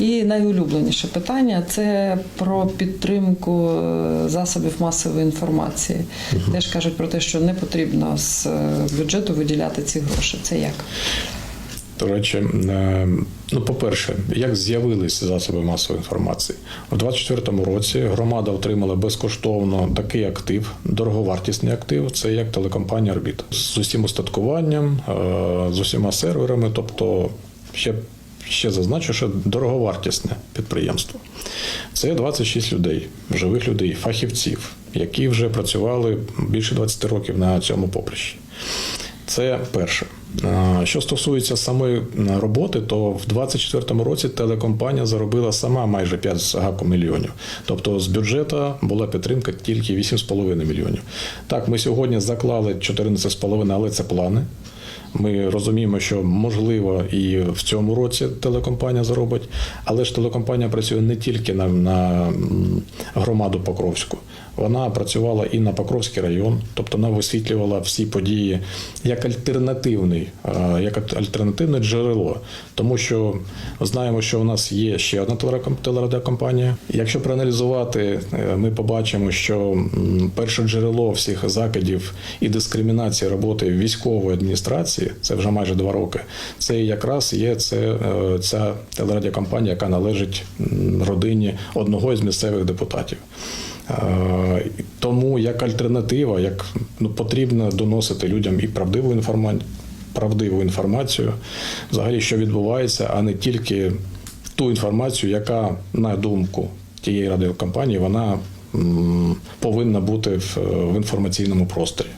І найулюбленіше питання це про підтримку е, засобів масової інформації. Теж кажуть про те, що не потрібно з е, бюджету виділяти ці гроші. Це як? До речі, е, ну, по-перше, як з'явилися засоби масової інформації? У 2024 році громада отримала безкоштовно такий актив, дороговартісний актив. Це як телекомпанія Орбіт з усім устаткуванням, з усіма серверами. Тобто, ще, ще зазначу, що дороговартісне підприємство. Це 26 людей, живих людей, фахівців, які вже працювали більше 20 років на цьому поприщі. Це перше. Що стосується самої роботи, то в 2024 році телекомпанія заробила сама майже 5 з гаком мільйонів. Тобто з бюджету була підтримка тільки 8,5 мільйонів. Так, ми сьогодні заклали 14,5, але це плани. Ми розуміємо, що можливо і в цьому році телекомпанія заробить, але ж телекомпанія працює не тільки на, на громаду Покровську. Вона працювала і на Покровський район, тобто вона висвітлювала всі події як альтернативний, як альтернативне джерело. Тому що знаємо, що у нас є ще одна телерадіокомпанія. Якщо проаналізувати, е, ми побачимо, що перше джерело всіх закидів і дискримінації роботи військової адміністрації, це вже майже два роки. Це якраз є це, е, ця телерадіокомпанія, яка належить родині одного із місцевих депутатів. Е, Тому як альтернатива, як ну, потрібно доносити людям і правдиву інформацію, правдиву інформацію, взагалі, що відбувається, а не тільки ту інформацію, яка, на думку тієї радіокомпанії, вона м, повинна бути в, в інформаційному просторі.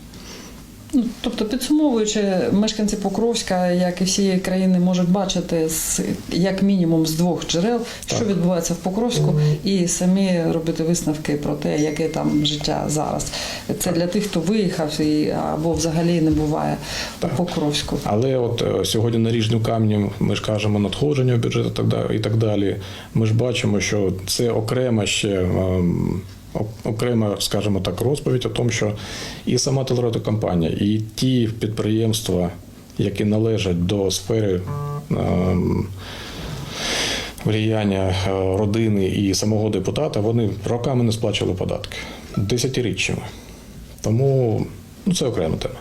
Ну, тобто, підсумовуючи, мешканці Покровська, як і всієї країни, можуть бачити з як мінімум з двох джерел, що Так. відбувається в Покровську, і самі робити висновки про те, яке там життя зараз. Це для тих, хто виїхав і або взагалі не буває у Покровську. Але от е, сьогодні наріжним камнем ми ж кажемо надходження в бюджет так. І так далі. Ми ж бачимо, що це окрема ще. Ем, ок- Окрема, скажімо так, розповідь о тому, що і сама телерадіокомпанія, і ті підприємства, які належать до сфери ем, влияння е, родини і самого депутата, вони роками не сплачували податки десятиріччями. Тому ну, це окрема тема.